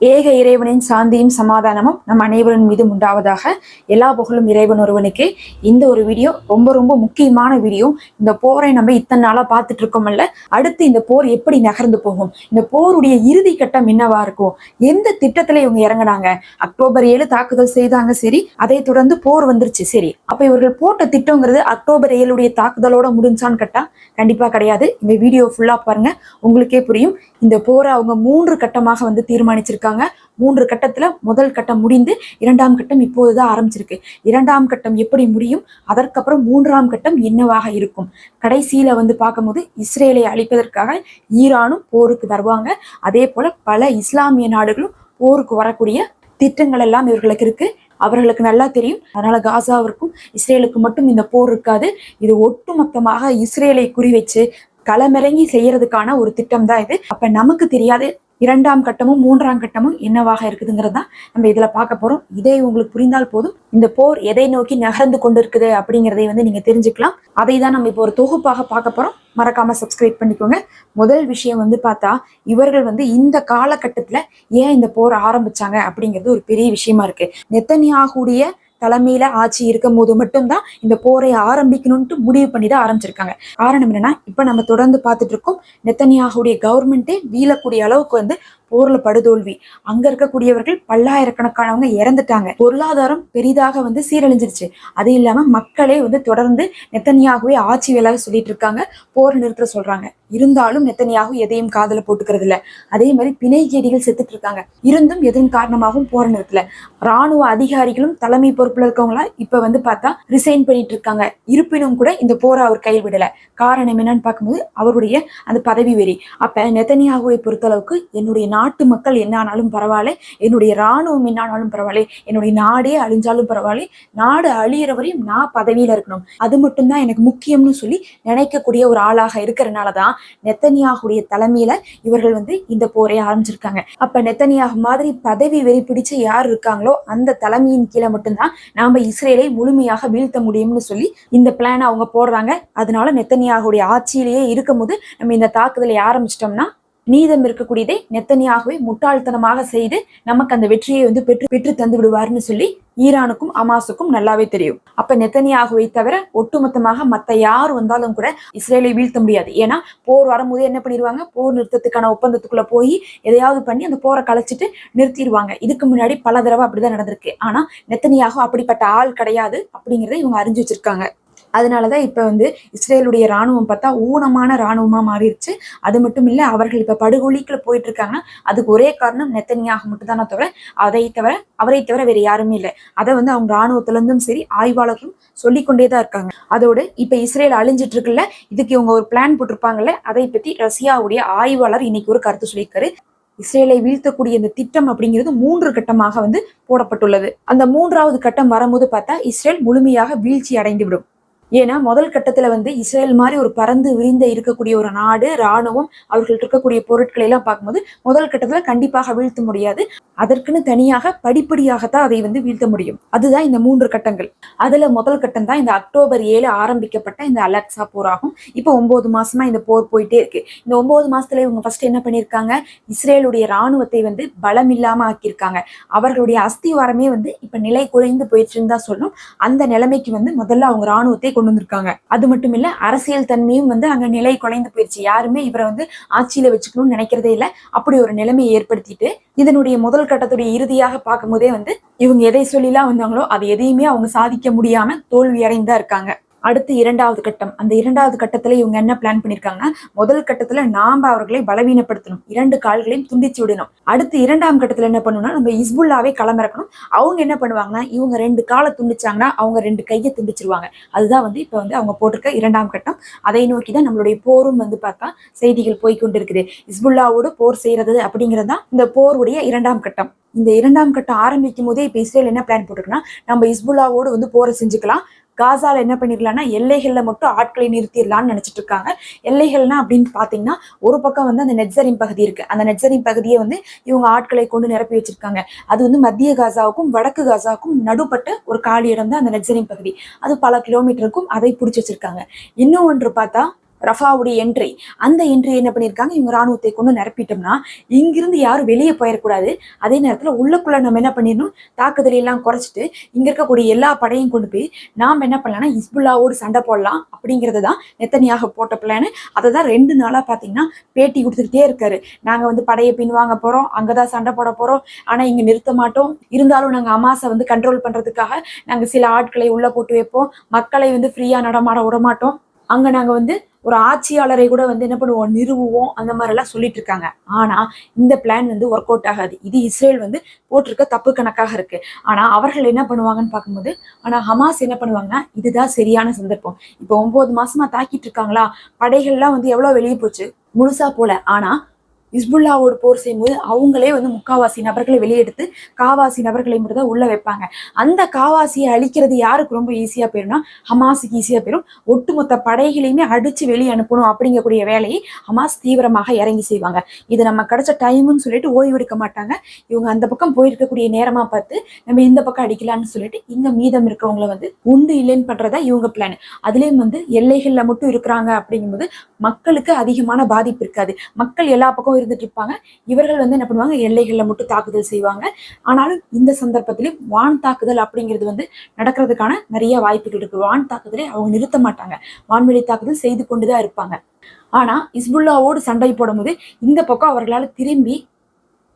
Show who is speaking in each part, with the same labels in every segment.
Speaker 1: ஏக இறைவனின் சாந்தியும் சமாதானமும் நம் அனைவரின் மீதும் உண்டாவதாக எல்லா புகழும் இறைவன் ஒருவனுக்கு. இந்த ஒரு வீடியோ ரொம்ப ரொம்ப முக்கியமான வீடியோ. இந்த போரை நம்ம இத்தனை நாளா பார்த்துட்டு இருக்கோம்ல அடுத்து இந்த போர் எப்படி நகர்ந்து போகும்? இந்த போருடைய இறுதி கட்டம் என்னவா இருக்கும்? எந்த திட்டத்துல இவங்க இறங்குனாங்க? அக்டோபர் ஏழு தாக்குதல் செய்தாங்க சரி. அதை தொடர்ந்து போர் வந்துருச்சு சரி. அப்ப இவர்கள் போட்ட திட்டங்கிறது அக்டோபர் ஏழுடைய தாக்குதலோட முடிஞ்சான்னு கேட்டா கண்டிப்பா கிடையாது. இந்த வீடியோ ஃபுல்லா பாருங்க. உங்களுக்கே புரியும். இந்த போரை அவங்க மூன்று கட்டமாக வந்து தீர்மானிச்சிருக்காங்க. சொல்லியிருக்காங்க மூன்று கட்டத்தில் முதல் கட்டம் முடிந்து இரண்டாம் கட்டம் இப்போது தான் ஆரம்பிச்சிருக்கு. இரண்டாம் கட்டம் எப்படி முடியும்? அதற்கப்புறம் மூன்றாம் கட்டம் என்னவாக இருக்கும்? கடைசியில் வந்து பார்க்கும்போது இஸ்ரேலை அழிப்பதற்காக ஈரானும் போருக்கு வருவாங்க. அதே போல் பல இஸ்லாமிய நாடுகளும் போருக்கு வரக்கூடிய திட்டங்கள் எல்லாம் இவர்களுக்கு இருக்கு. அவர்களுக்கு நல்லா தெரியும். அதனால காசாவிற்கும் இஸ்ரேலுக்கு மட்டும் இந்த போர் இருக்காது. இது ஒட்டுமொத்தமாக இஸ்ரேலை குறிவச்சு களமிறங்கி செய்யறதுக்கான ஒரு திட்டம் தான் இது. அப்ப நமக்கு தெரியாது. இரண்டாம் கட்டமும் மூன்றாம் கட்டமும் என்னவாக இருக்குதுங்கிறது தான் நம்ம இதுல பார்க்க போறோம். இதே உங்களுக்கு புரிந்தால் போதும். இந்த போர் எதை நோக்கி நகர்ந்து கொண்டிருக்குது அப்படிங்கிறதை வந்து நீங்க தெரிஞ்சுக்கலாம். அதை தான் நம்ம இப்போ ஒரு தொகுப்பாக பார்க்க போறோம். மறக்காம சப்ஸ்கிரைப் பண்ணிக்கோங்க. முதல் விஷயம் வந்து பார்த்தா இவர்கள் வந்து இந்த காலகட்டத்துல ஏன் இந்த போர் ஆரம்பிச்சாங்க அப்படிங்கிறது ஒரு பெரிய விஷயமா இருக்கு. நெத்தனியாகுடைய தலைமையில ஆட்சி இருக்கும் போது மட்டும்தான் இந்த போரை ஆரம்பிக்கணும்ட்டு முடிவு பண்ணி தான் ஆரம்பிச்சிருக்காங்க. காரணம் என்னன்னா இப்ப நம்ம தொடர்ந்து பார்த்துட்டு இருக்கோம் நெத்தனியாகுடைய கவர்மெண்ட்டே வீழக்கூடிய அளவுக்கு வந்து போர்ல படுதோல்வி. அங்க இருக்கக்கூடியவர்கள் பல்லாயிரக்கணக்கானவங்க இறந்துட்டாங்க. பொருளாதாரம் பெரிதாக வந்து சீரழிஞ்சிருச்சு. அது இல்லாம மக்களே வந்து தொடர்ந்து நெத்தனியாகவே ஆட்சி வேலாக சொல்லிட்டு இருக்காங்க. போர் நிறுத்த சொல்றாங்க. இருந்தாலும் நெத்தனியாக எதையும் காதல போட்டுக்கிறது இல்ல அதே மாதிரி பிணை கேடிகள் செத்துட்டு இருக்காங்க. இருந்தும் எதன் காரணமாகவும் போர் நிறுத்தல. ராணுவ அதிகாரிகளும் தலைமை பொறுப்புல இருக்கவங்களா இப்ப வந்து பார்த்தா ரிசைன் பண்ணிட்டு இருக்காங்க. இருப்பினும் கூட இந்த போரை அவர் கைவிடல காரணம் என்னன்னு பார்க்கும்போது அவருடைய அந்த பதவி வெறி. அப்ப நெத்தனியாகுவை பொறுத்தளவுக்கு என்னுடைய நாட்டு மக்கள் என்ன ஆனாலும் பரவாயில்ல. என்னுடைய ராணுவம் என்ன ஆனாலும் பரவாயில்ல. என்னுடைய நாடே அழிஞ்சாலும் பரவாயில்ல. நாடு அழியிற வரையும் நான் பதவியில இருக்கணும். அது மட்டும்தான் எனக்கு முக்கியம்னு சொல்லி நினைக்கக்கூடிய ஒரு ஆளாக இருக்கிறனாலதான் நெத்தனியாகுடைய தலைமையில இவர்கள் வந்து இந்த போரை ஆரம்பிச்சிருக்காங்க. அப்ப நெத்தனியாக மாதிரி பதவி வெறி பிடிச்ச யார் இருக்காங்களோ அந்த தலைமையின் கீழே மட்டும்தான் நாம இஸ்ரேலை முழுமையாக வீழ்த்த முடியும்னு சொல்லி இந்த பிளான் அவங்க போடுறாங்க. அதனால நெத்தனியாகுடைய ஆட்சியிலேயே இருக்கும்போது நம்ம இந்த தாக்குதலை ஆரம்பிச்சிட்டோம்னா மீதம் இருக்கக்கூடியதை நெத்தனியாகவே முட்டாள்தனமாக செய்து நமக்கு அந்த வெற்றியை வந்து பெற்று பெற்று தந்து விடுவார்னு சொல்லி ஈரானுக்கும் அமாசுக்கும் நல்லாவே தெரியும். அப்ப நெத்தனியாகவே தவிர ஒட்டுமொத்தமாக மத்த யார் வந்தாலும் கூட இஸ்ரேலை வீழ்த்த முடியாது. ஏன்னா போர் வரும்போது என்ன பண்ணிடுவாங்க போர் நிறுத்தத்துக்கான ஒப்பந்தத்துக்குள்ள போய் எதையாவது பண்ணி அந்த போரை கலைச்சிட்டு நிறுத்திடுவாங்க இதுக்கு முன்னாடி பல தடவை அப்படிதான் நடந்திருக்கு. ஆனா நெத்தனியாகும் அப்படிப்பட்ட ஆள் கிடையாது அப்படிங்கறத இவங்க அறிஞ்சு வச்சிருக்காங்க. அதனால தான் இப்போ வந்து இஸ்ரேலுடைய ராணுவம் பார்த்தா ஊனமான இராணுவமாக மாறிடுச்சு அது மட்டும் இல்லை அவர்கள் இப்போ படுகொலிக்குள்ள போயிட்டு இருக்காங்கன்னா அதுக்கு ஒரே காரணம் நெத்தனியாக மட்டும் தானே தவிர அதை தவிர அவரை தவிர வேறு யாருமே இல்லை. அதை வந்து அவங்க ராணுவத்துல இருந்தும் சரி ஆய்வாளர்களும் சொல்லிக்கொண்டே தான் இருக்காங்க. அதோடு இப்போ இஸ்ரேல் அழிஞ்சிட்டு இருக்குல்ல இதுக்கு இவங்க ஒரு பிளான் போட்டிருப்பாங்கல்ல அதை பற்றி ரஷ்யாவுடைய ஆய்வாளர் இன்னைக்கு ஒரு கருத்து சொல்லியிருக்காரு. இஸ்ரேலை வீழ்த்தக்கூடிய இந்த திட்டம் அப்படிங்கிறது மூன்று கட்டமாக வந்து போடப்பட்டுள்ளது. அந்த மூன்றாவது கட்டம் வரும்போது பார்த்தா இஸ்ரேல் முழுமையாக வீழ்ச்சி அடைந்து விடும் ஏன்னா முதல் கட்டத்துல வந்து இஸ்ரேல் மாதிரி ஒரு பறந்து விரிந்த இருக்கக்கூடிய ஒரு நாடு ராணுவம் அவர்கள் இருக்கக்கூடிய பொருட்களை எல்லாம் பார்க்கும்போது முதல் கட்டத்துல கண்டிப்பாக வீழ்த்த முடியாது. அதற்குன்னு தனியாக படிப்படியாகத்தான் அதை வந்து வீழ்த்த முடியும். அதுதான் இந்த மூன்று கட்டங்கள். அதுல முதல் கட்டம் தான் இந்த அக்டோபர் ஏழு ஆரம்பிக்கப்பட்ட இந்த அலெக்சா போர் ஆகும் இப்போ ஒன்பது மாசமா இந்த போர் போயிட்டே இருக்கு. இந்த ஒன்பது மாசத்துல இவங்க ஃபர்ஸ்ட் என்ன பண்ணிருக்காங்க இஸ்ரேலுடைய ராணுவத்தை வந்து பலம் இல்லாம ஆக்கியிருக்காங்க. அவர்களுடைய அஸ்திவாரமே வந்து இப்ப நிலை குறைந்து போயிடுச்சுன்னு தான் சொல்லணும். அந்த நிலைமைக்கு வந்து முதல்ல அவங்க ராணுவத்தை கொண்டு வந்திருக்காங்க அது மட்டும் இல்ல அரசியல் தன்மையும் வந்து அங்க நிலை குலைந்து போயிருச்சு. யாருமே இவரை வந்து ஆட்சியில வச்சுக்கணும்னு நினைக்கிறதே இல்ல. அப்படி ஒரு நிலைமையை ஏற்படுத்திட்டு இதனுடைய முதல் கட்டத்துடைய இறுதியாக பார்க்கும் போதே வந்து இவங்க எதை சொல்லிலாம் வந்தாங்களோ அது எதையுமே அவங்க சாதிக்க முடியாம தோல்வி அடைந்தா இருக்காங்க. அடுத்து இரண்டாவது கட்டம். அந்த இரண்டாவது கட்டத்துல இவங்க என்ன பிளான் பண்ணியிருக்காங்கன்னா முதல் கட்டத்துல நாம் அவர்களை பலவீனப்படுத்தணும். இரண்டு கால்களையும் துண்டிச்சு விடணும். அடுத்து இரண்டாம் கட்டத்துல என்ன பண்ணணும்னா நம்ம இஸ்புல்லாவே களமிறக்கணும். அவங்க என்ன பண்ணுவாங்கன்னா இவங்க ரெண்டு காலை துண்டிச்சாங்கன்னா அவங்க ரெண்டு கையை துண்டிச்சிருவாங்க. அதுதான் வந்து இப்ப வந்து அவங்க போட்டிருக்க இரண்டாம் கட்டம். அதை நோக்கி தான் நம்மளுடைய போரும் வந்து பார்த்தா செய்திகள் போய்கொண்டிருக்குது. இஸ்புல்லாவோடு போர் செய்யறது அப்படிங்கிறது தான் இந்த போருடைய இரண்டாம் கட்டம். இந்த இரண்டாம் கட்டம் ஆரம்பிக்கும் போதே இப்ப இஸ்ரேல் என்ன பிளான் போட்டிருக்குன்னா நம்ம இஸ்புல்லாவோடு வந்து போரை செஞ்சுக்கலாம். காசால என்ன பண்ணிடலாம்னா எல்லைகள்ல மட்டும் ஆட்களை நிறுத்திடலாம்னு நினைச்சிட்டு இருக்காங்க எல்லைகள்னா அப்படின்னு பாத்தீங்கன்னா ஒரு பக்கம் வந்து அந்த நெட்சரின் பகுதி இருக்கு. அந்த நெட்சரின் பகுதியை வந்து இவங்க ஆட்களை கொண்டு நிரப்பி வச்சிருக்காங்க. அது வந்து மத்திய காசாவுக்கும் வடக்கு காசாவுக்கும் நடுப்பட்ட ஒரு காலி இடம் தான் அந்த நெட்சரின் பகுதி. அது பல கிலோமீட்டருக்கும் அதை பிடிச்சி வச்சிருக்காங்க. இன்னும் ஒன்று பார்த்தா ரஃபாவுடைய என்ட்ரி அந்த என்ட்ரி என்ன பண்ணியிருக்காங்க இவங்க ராணுவத்தை கொண்டு நிரப்பிட்டோம்னா இங்கிருந்து யாரும் வெளியே போயிடக்கூடாது. அதே நேரத்தில் உள்ளக்குள்ள நம்ம என்ன பண்ணிடணும்? தாக்குதலை எல்லாம் குறைச்சிட்டு இங்க இருக்கக்கூடிய எல்லா படையும் கொண்டு போய் நாம் என்ன பண்ணலாம்னா இஸ்புல்லாவோடு சண்டை போடலாம். அப்படிங்கிறது தான் நெத்தனியாக போட்ட பிளான் அதை தான் ரெண்டு நாளாக பார்த்தீங்கன்னா பேட்டி கொடுத்துக்கிட்டே இருக்காரு. நாங்கள் வந்து படையை பின்வாங்க போகிறோம் அங்கே தான் சண்டை போட போகிறோம் ஆனால் இங்கே நிறுத்த மாட்டோம். இருந்தாலும் நாங்கள் அமாசை வந்து கண்ட்ரோல் பண்ணுறதுக்காக நாங்கள் சில ஆட்களை உள்ளே போட்டு வைப்போம். மக்களை வந்து ஃப்ரீயாக நடமாட விட மாட்டோம். அங்கே நாங்கள் வந்து ஒரு ஆட்சியாளரை கூட வந்து என்ன பண்ணுவோம் நிறுவுவோம் அந்த மாதிரிலாம் சொல்லிட்டு இருக்காங்க ஆனால் இந்த பிளான் வந்து ஒர்க் அவுட் ஆகாது. இது இஸ்ரேல் வந்து போட்டிருக்க தப்பு கணக்காக இருக்கு. ஆனால் அவர்கள் என்ன பண்ணுவாங்கன்னு பார்க்கும்போது ஆனால் ஹமாஸ் என்ன பண்ணுவாங்கன்னா இதுதான் சரியான சந்தர்ப்பம். இப்போ ஒன்பது மாசமா தாக்கிட்டு இருக்காங்களா? படைகள்லாம் வந்து எவ்வளோ வெளியே போச்சு? முழுசா போல. ஆனால் இஸ்புல்லாவோடு போர் செய்யும்போது அவங்களே வந்து முக்காவாசி நபர்களை வெளியெடுத்து காவாசி நபர்களை மட்டும் தான் உள்ள வைப்பாங்க. அந்த காவாசியை அழிக்கிறது யாருக்கு ரொம்ப ஈஸியா போயிரும்னா ஹமாஸுக்கு ஈஸியா போயிடும் ஒட்டுமொத்த படைகளையுமே அடிச்சு வெளியே அனுப்பணும் அப்படிங்கக்கூடிய வேலையை ஹமாஸ் தீவிரமாக இறங்கி செய்வாங்க. இது நம்ம கிடைச்ச டைம்னு சொல்லிட்டு ஓய்வெடுக்க மாட்டாங்க. இவங்க அந்த பக்கம் போயிருக்கக்கூடிய நேரமா பார்த்து நம்ம இந்த பக்கம் அடிக்கலாம்னு சொல்லிட்டு இங்க மீதம் இருக்கவங்கள வந்து உண்டு இல்லைன்னு பண்றதா இவங்க பிளான் அதுலயும் வந்து எல்லைகள்ல மட்டும் இருக்கிறாங்க அப்படிங்கும்போது மக்களுக்கு அதிகமான பாதிப்பு இருக்காது. மக்கள் எல்லா பக்கம் இருந்துட்டு இருப்பாங்க இவர்கள் வந்து என்ன பண்ணுவாங்க? எல்லைகளில் மட்டும் தாக்குதல் செய்வாங்க. ஆனாலும் இந்த சந்தர்ப்பத்திலும் வான் தாக்குதல் அப்படிங்கிறது வந்து நடக்கிறதுக்கான நிறைய வாய்ப்புகள் இருக்கு. வான் தாக்குதலை அவங்க நிறுத்த மாட்டாங்க. வான்வெளி தாக்குதல் செய்து கொண்டுதான் இருப்பாங்க. ஆனா இஸ்புல்லாவோடு சண்டை போடும்போது இந்த பக்கம் அவர்களால் திரும்பி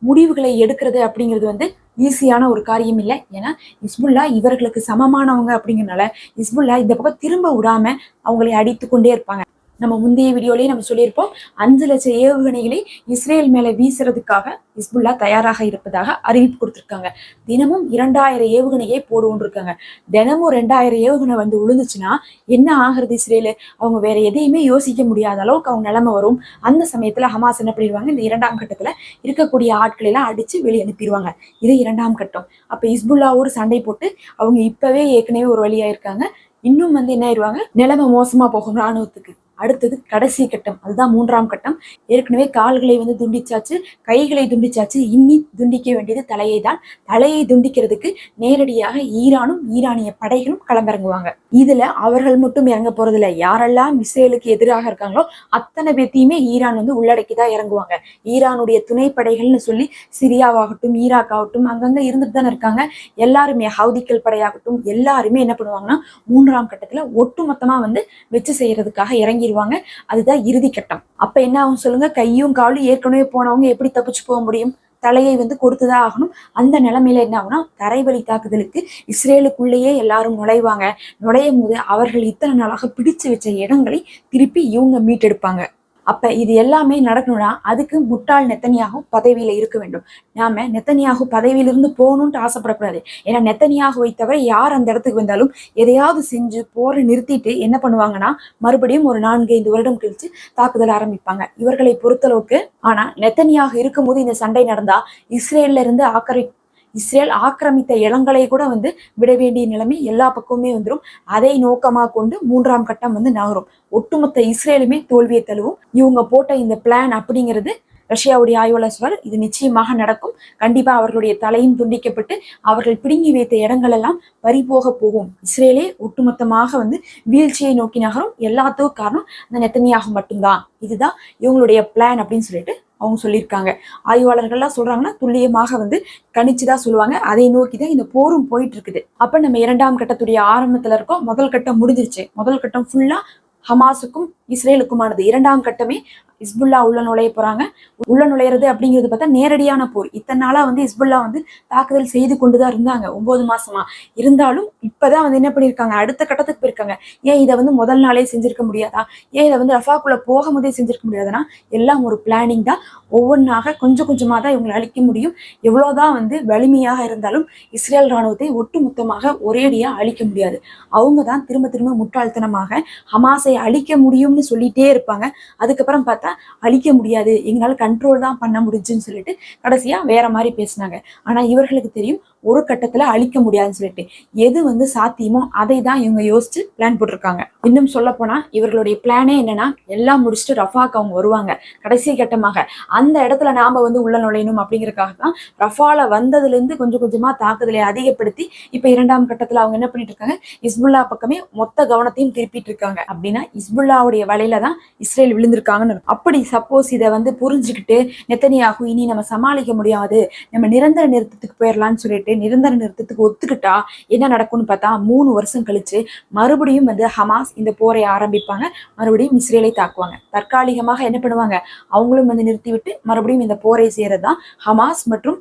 Speaker 1: முடிவுகளை எடுக்கிறது அப்படிங்கிறது வந்து ஈஸியான ஒரு காரியம் இல்லை. ஏன்னா இஸ்புல்லா இவர்களுக்கு சமமானவங்க அப்படிங்கிறனால இஸ்புல்லா இந்த பக்கம் திரும்ப விடாம அவங்களை அடித்து கொண்டே இருப்பாங்க. நம்ம முந்தைய வீடியோலயே நம்ம சொல்லியிருப்போம் அஞ்சு லட்சம் ஏவுகணைகளை இஸ்ரேல் மேல வீசுறதுக்காக இஸ்புல்லா தயாராக இருப்பதாக அறிவிப்பு கொடுத்திருக்காங்க. தினமும் இரண்டாயிரம் ஏவுகணையை போடுவோன்னு இருக்காங்க தினமும் ரெண்டாயிரம் ஏவுகணை வந்து விழுந்துச்சுன்னா என்ன ஆகுறது இஸ்ரேலு? அவங்க வேற எதையுமே யோசிக்க முடியாத அளவுக்கு அவங்க நிலைமை வரும். அந்த சமயத்துல ஹமாஸ் என்ன பண்ணிடுவாங்க? இந்த இரண்டாம் கட்டத்துல இருக்கக்கூடிய ஆட்களை எல்லாம் அடிச்சு வெளியே அனுப்பிடுவாங்க. இது இரண்டாம் கட்டம். அப்ப இஸ்புல்லாவோடு சண்டை போட்டு அவங்க இப்பவே ஏற்கனவே ஒரு வழியா இருக்காங்க இன்னும் வந்து என்ன ஆயிடுவாங்க நிலைமை மோசமா போகும் ராணுவத்துக்கு. அடுத்தது கடைசி கட்டம். அதுதான் மூன்றாம் கட்டம். ஏற்கனவே கால்களை வந்து துண்டிச்சாச்சு கைகளை துண்டிச்சாச்சு. இன்னி துண்டிக்க வேண்டியது தலையை தான். தலையை துண்டிக்கிறதுக்கு நேரடியாக ஈரானும் ஈரானிய படைகளும் களமிறங்குவாங்க. இதுல அவர்கள் மட்டும் இறங்க போறதில்ல. யாரெல்லாம் இஸ்ரேலுக்கு எதிராக இருக்காங்களோ அத்தனை பேத்தையுமே ஈரான் வந்து உள்ளடக்கி தான் இறங்குவாங்க. ஈரானுடைய துணை படைகள்னு சொல்லி சிரியாவாகட்டும் ஈராக் ஆகட்டும் அங்கங்க இருந்துட்டு தானே இருக்காங்க. எல்லாருமே ஹவுதிக்கல் படையாகட்டும் எல்லாருமே என்ன பண்ணுவாங்கன்னா மூன்றாம் கட்டத்துல ஒட்டுமொத்தமா வந்து வச்சு செய்யறதுக்காக இறங்கி இறங்கிடுவாங்க அதுதான் இறுதி கட்டம். அப்ப என்ன ஆகும் சொல்லுங்க? கையும் காலும் ஏற்கனவே போனவங்க எப்படி தப்பிச்சு போக முடியும்? தலையை வந்து கொடுத்துதான் ஆகணும். அந்த நிலைமையில என்ன ஆகும்னா தரைவழி தாக்குதலுக்கு இஸ்ரேலுக்குள்ளேயே எல்லாரும் நுழைவாங்க. நுழையும் போது அவர்கள் இத்தனை நாளாக பிடிச்சு வச்ச இடங்களை திருப்பி இவங்க மீட்டெடுப்பாங்க. அப்ப இது எல்லாமே நடக்கணும்னா அதுக்கு முட்டாள் நெத்தனியாக பதவியில இருக்க வேண்டும். நாம நெத்தனியாக பதவியிலிருந்து போகணும்ட்டு ஆசைப்படக்கூடாது. ஏன்னா நெத்தனியாக தவிர யார் அந்த இடத்துக்கு வந்தாலும் எதையாவது செஞ்சு போரை நிறுத்திட்டு என்ன பண்ணுவாங்கன்னா மறுபடியும் ஒரு நான்கு ஐந்து வருடம் கழிச்சு தாக்குதல் ஆரம்பிப்பாங்க. இவர்களை பொறுத்தளவுக்கு ஆனா நெத்தனியாக இருக்கும்போது இந்த சண்டை நடந்தா இஸ்ரேல்ல இருந்து ஆக்கிரமி இஸ்ரேல் ஆக்கிரமித்த இடங்களை கூட வந்து விட வேண்டிய நிலைமை எல்லா பக்கமுமே வந்துடும் அதை நோக்கமாக கொண்டு மூன்றாம் கட்டம் வந்து நகரும். ஒட்டுமொத்த இஸ்ரேலுமே தோல்வியை தழுவும். இவங்க போட்ட இந்த பிளான் அப்படிங்கிறது ரஷ்யாவுடைய ஆய்வாளர் சொல்றார் இது நிச்சயமாக நடக்கும். கண்டிப்பா அவர்களுடைய தலையும் துண்டிக்கப்பட்டு அவர்கள் பிடுங்கி வைத்த இடங்கள் எல்லாம் பறிபோக போகும். இஸ்ரேலே ஒட்டுமொத்தமாக வந்து வீழ்ச்சியை நோக்கி நகரும். எல்லாத்துக்கும் காரணம் அந்த நெத்தனியாக மட்டும்தான். இதுதான் இவங்களுடைய பிளான் அப்படின்னு சொல்லிட்டு அவங்க சொல்லியிருக்காங்க. ஆய்வாளர்கள்லாம் சொல்றாங்கன்னா துல்லியமாக வந்து கணிச்சுதான் சொல்லுவாங்க. அதை நோக்கி தான் இந்த போரும் போயிட்டு இருக்குது அப்ப நம்ம இரண்டாம் கட்டத்துடைய ஆரம்பத்துல இருக்கோம். முதல் கட்டம் முடிஞ்சிருச்சு. முதல் கட்டம் ஃபுல்லா ஹமாஸுக்கும் இஸ்ரேலுக்குமானது. இரண்டாம் கட்டமே இஸ்புல்லா உள்ள நுழைய போறாங்க. உள்ள நுழையிறது அப்படிங்கிறது பார்த்தா நேரடியான போர். இத்தனை நாளா வந்து இஸ்புல்லா வந்து தாக்குதல் செய்து கொண்டுதான் இருந்தாங்க ஒன்பது மாசமா. இருந்தாலும் இப்பதான் வந்து என்ன பண்ணிருக்காங்க அடுத்த கட்டத்துக்கு போயிருக்காங்க. ஏன் இதை வந்து முதல் நாளே செஞ்சிருக்க முடியாதா? ஏன் இதை வந்து ரஃபாக்குள்ள போகும்போதே செஞ்சிருக்க முடியாதுன்னா எல்லாம் ஒரு பிளானிங் தான். ஒவ்வொன்றாக கொஞ்சம் கொஞ்சமாக தான் இவங்களை அழிக்க முடியும். எவ்வளோதான் வந்து வலிமையாக இருந்தாலும் இஸ்ரேல் ராணுவத்தை ஒட்டுமொத்தமாக ஒரேடியாக அழிக்க முடியாது. அவங்க தான் திரும்ப திரும்ப முட்டாள்தனமாக ஹமாஸை அழிக்க முடியும்னு சொல்லிட்டே இருப்பாங்க. அதுக்கப்புறம் பார்த்தா அழிக்க முடியாது. எங்களால் கண்ட்ரோல் தான் பண்ண முடிஞ்சுன்னு சொல்லிட்டு கடைசியாக வேற மாதிரி பேசினாங்க. ஆனால் இவர்களுக்கு தெரியும் ஒரு கட்டத்துல அழிக்க முடியாதுன்னு சொல்லிட்டு எது வந்து சாத்தியமோ அதை தான் இவங்க யோசிச்சு பிளான் போட்டிருக்காங்க. இன்னும் சொல்ல போனா இவர்களுடைய பிளானே என்னன்னா எல்லாம் முடிச்சுட்டு ரஃபாக்கு அவங்க வருவாங்க. கடைசி கட்டமாக அந்த இடத்துல நாம வந்து உள்ள நுழையணும் அப்படிங்கறதுக்காக தான் ரஃபால வந்ததுல இருந்து கொஞ்சம் கொஞ்சமா தாக்குதலை அதிகப்படுத்தி இப்ப இரண்டாம் கட்டத்துல அவங்க என்ன பண்ணிட்டு இருக்காங்க இஸ்புல்லா பக்கமே மொத்த கவனத்தையும் திருப்பிட்டு இருக்காங்க அப்படின்னா இஸ்புல்லாவுடைய வலையில தான் இஸ்ரேல் விழுந்திருக்காங்கன்னு அப்படி சப்போஸ் இதை வந்து புரிஞ்சுக்கிட்டு நெத்தனியாகும் இனி நம்ம சமாளிக்க முடியாது. நம்ம நிரந்தர நிறுத்தத்துக்கு போயிடலாம்னு சொல்லிட்டு நிரந்தர நிறுத்தத்துக்கு ஒத்துக்கிட்டா என்ன நடக்கும்னு பார்த்தா மூணு வருஷம் கழிச்சு மறுபடியும் வந்து ஹமாஸ் இந்த போரை ஆரம்பிப்பாங்க. மறுபடியும் இஸ்ரேலை தாக்குவாங்க. தற்காலிகமாக என்ன பண்ணுவாங்க? அவங்களும் வந்து நிறுத்திவிட்டு மறுபடியும் இந்த போரை செய்யறது தான் ஹமாஸ் மற்றும்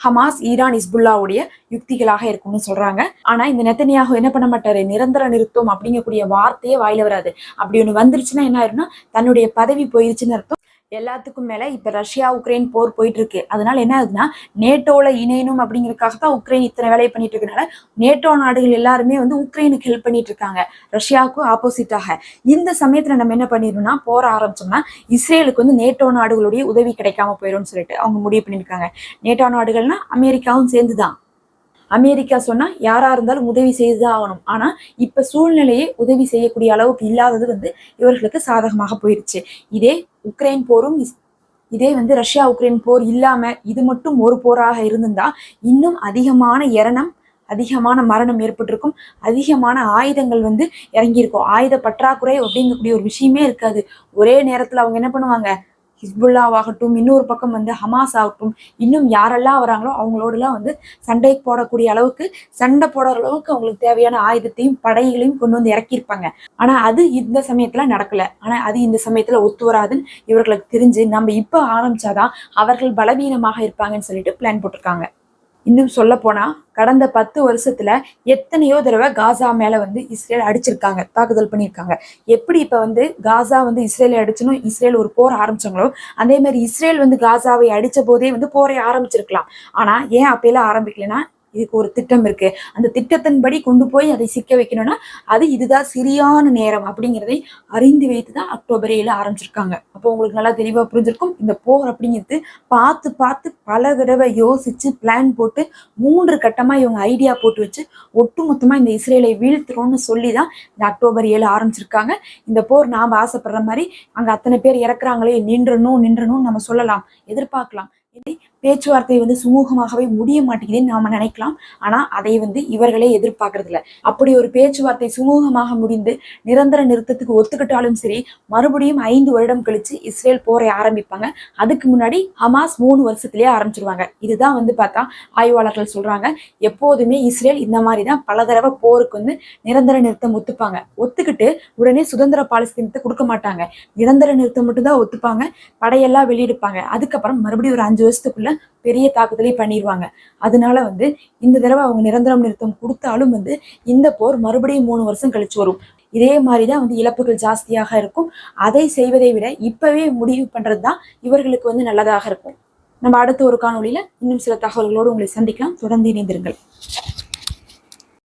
Speaker 1: ஹமாஸ் ஈரான் இஸ்புல்லாவுடைய யுக்திகளாக இருக்கும்னு சொல்றாங்க. ஆனா இந்த நெத்தனியாக என்ன பண்ண மாட்டாரு? நிரந்தர நிறுத்தம் அப்படிங்கக்கூடிய வார்த்தையே வாயில வராது. அப்படி ஒண்ணு வந்துருச்சுன்னா என்ன ஆயிரும்னா தன்னுடைய பதவி போயிருச்சுன்னு அர்த்தம். எல்லாத்துக்கும் மேலே இப்போ ரஷ்யா உக்ரைன் போர் போயிட்டு இருக்கு அதனால என்ன ஆகுதுன்னா நேட்டோல இணையணும் அப்படிங்கிறதுக்காக தான் உக்ரைன் இத்தனை வேலையை பண்ணிட்டு இருக்கனால நேட்டோ நாடுகள் எல்லாருமே வந்து உக்ரைனுக்கு ஹெல்ப் பண்ணிட்டு இருக்காங்க. ரஷ்யாவுக்கு ஆப்போசிட்டாக இந்த சமயத்துல நம்ம என்ன பண்ணிடணும்னா போற ஆரம்பிச்சோம்னா இஸ்ரேலுக்கு வந்து நேட்டோ நாடுகளுடைய உதவி கிடைக்காம போயிடும்னு சொல்லிட்டு அவங்க முடிவு பண்ணியிருக்காங்க. நேட்டோ நாடுகள்னா அமெரிக்காவும் சேர்ந்துதான். அமெரிக்கா சொன்னா யாரா இருந்தாலும் உதவி செய்துதான் ஆகணும். ஆனா இப்ப சூழ்நிலையே உதவி செய்யக்கூடிய அளவுக்கு இல்லாதது வந்து இவர்களுக்கு சாதகமாக போயிருச்சு. இதே உக்ரைன் போரும் இதே வந்து ரஷ்யா உக்ரைன் போர் இல்லாம இது மட்டும் ஒரு போராக இருந்திருந்தா இன்னும் அதிகமான இரணம் அதிகமான மரணம் ஏற்பட்டிருக்கும். அதிகமான ஆயுதங்கள் வந்து இறங்கியிருக்கும். ஆயுத பற்றாக்குறை அப்படிங்கக்கூடிய ஒரு விஷயமே இருக்காது. ஒரே நேரத்துல அவங்க என்ன பண்ணுவாங்க? ஹிஸ்புல்லாவாகட்டும் இன்னொரு பக்கம் வந்து ஹமாஸ் ஆகட்டும் இன்னும் யாரெல்லாம் வராங்களோ அவங்களோடலாம் வந்து சண்டை போடக்கூடிய அளவுக்கு சண்டை போடுற அளவுக்கு அவங்களுக்கு தேவையான ஆயுதத்தையும் படைகளையும் கொண்டு வந்து இறக்கியிருப்பாங்க. ஆனால் அது இந்த சமயத்தில் நடக்கல. ஆனால் அது இந்த சமயத்தில் ஒத்து வராதுன்னு இவர்களுக்கு தெரிஞ்சு நம்ம இப்போ ஆரம்பிச்சாதான் அவர்கள் பலவீனமாக இருப்பாங்கன்னு சொல்லிட்டு பிளான் போட்டிருக்காங்க. இன்னும் சொல்ல போனா கடந்த பத்து வருஷத்துல எத்தனையோ தடவை காசா மேல வந்து இஸ்ரேல் அடிச்சிருக்காங்க தாக்குதல் பண்ணியிருக்காங்க எப்படி இப்ப வந்து காசா வந்து இஸ்ரேலை அடிச்சனும் இஸ்ரேல் ஒரு போர் ஆரம்பிச்சாங்களோ அதே மாதிரி இஸ்ரேல் வந்து காசாவை அடிச்ச போதே வந்து போரை ஆரம்பிச்சிருக்கலாம். ஆனா ஏன் அப்பெல்லாம் ஆரம்பிக்கலைன்னா இதுக்கு ஒரு திட்டம் இருக்கு. அந்த திட்டத்தின்படி கொண்டு போய் அதை சிக்க வைக்கணும்னா அது இதுதான் சரியான நேரம் அப்படிங்கிறதை அறிந்து வைத்து தான் அக்டோபர் ஏழு ஆரம்பிச்சிருக்காங்க. அப்போ உங்களுக்கு நல்லா தெளிவாக புரிஞ்சிருக்கும். இந்த போர் அப்படிங்கிறது பார்த்து பார்த்து பல தடவை யோசிச்சு பிளான் போட்டு மூன்று கட்டமாக இவங்க ஐடியா போட்டு வச்சு ஒட்டுமொத்தமாக இந்த இஸ்ரேலை வீழ்த்துறோம்னு சொல்லி தான் இந்த அக்டோபர் ஏழு ஆரம்பிச்சிருக்காங்க. இந்த போர் நாம் ஆசைப்படுற மாதிரி அங்கே அத்தனை பேர் இறக்குறாங்களே நின்றணும் நின்றணும் நம்ம சொல்லலாம். எதிர்பார்க்கலாம். பேச்சுவார்த்தை வந்து சுமூகமாகவே முடிய மாட்டேங்குதுன்னு நாம நினைக்கலாம். ஆனா அதை வந்து இவர்களே எதிர்பார்க்கறது இல்லை அப்படி ஒரு பேச்சுவார்த்தை சுமூகமாக முடிந்து நிரந்தர நிறுத்தத்துக்கு ஒத்துக்கிட்டாலும் சரி மறுபடியும் ஐந்து வருடம் கழிச்சு இஸ்ரேல் போரை ஆரம்பிப்பாங்க. அதுக்கு முன்னாடி ஹமாஸ் மூணு வருஷத்திலேயே ஆரம்பிச்சிருவாங்க. இதுதான் வந்து பார்த்தா ஆய்வாளர்கள் சொல்றாங்க. எப்போதுமே இஸ்ரேல் இந்த மாதிரி தான் பல தடவை போருக்கு வந்து நிரந்தர நிறுத்தம் ஒத்துப்பாங்க. ஒத்துக்கிட்டு உடனே சுதந்திர பாலஸ்தீனத்தை கொடுக்க மாட்டாங்க. நிரந்தர நிறுத்தம் மட்டும்தான் ஒத்துப்பாங்க. படையெல்லாம் வெளியெடுப்பாங்க. அதுக்கப்புறம் மறுபடியும் ஒரு அஞ்சு வருஷத்துக்குள்ள பெரிய தாக்குதலை பண்ணிடுவாங்க அதனால வந்து இந்த தடவை அவங்க நிரந்தரம் நிறுத்தம் கொடுத்தாலும் வந்து இந்த போர் மறுபடியும் மூணு வருஷம் கழிச்சு வரும். இதே மாதிரி தான் வந்து இழப்புகள் ஜாஸ்தியாக இருக்கும். அதை செய்வதை விட இப்பவே முடிவு பண்றது தான் இவர்களுக்கு வந்து நல்லதாக இருக்கும். நம்ம அடுத்த ஒரு காணொளியில இன்னும் சில தகவல்களோடு உங்களை சந்திக்கலாம். தொடர்ந்து இணைந்திருங்கள்.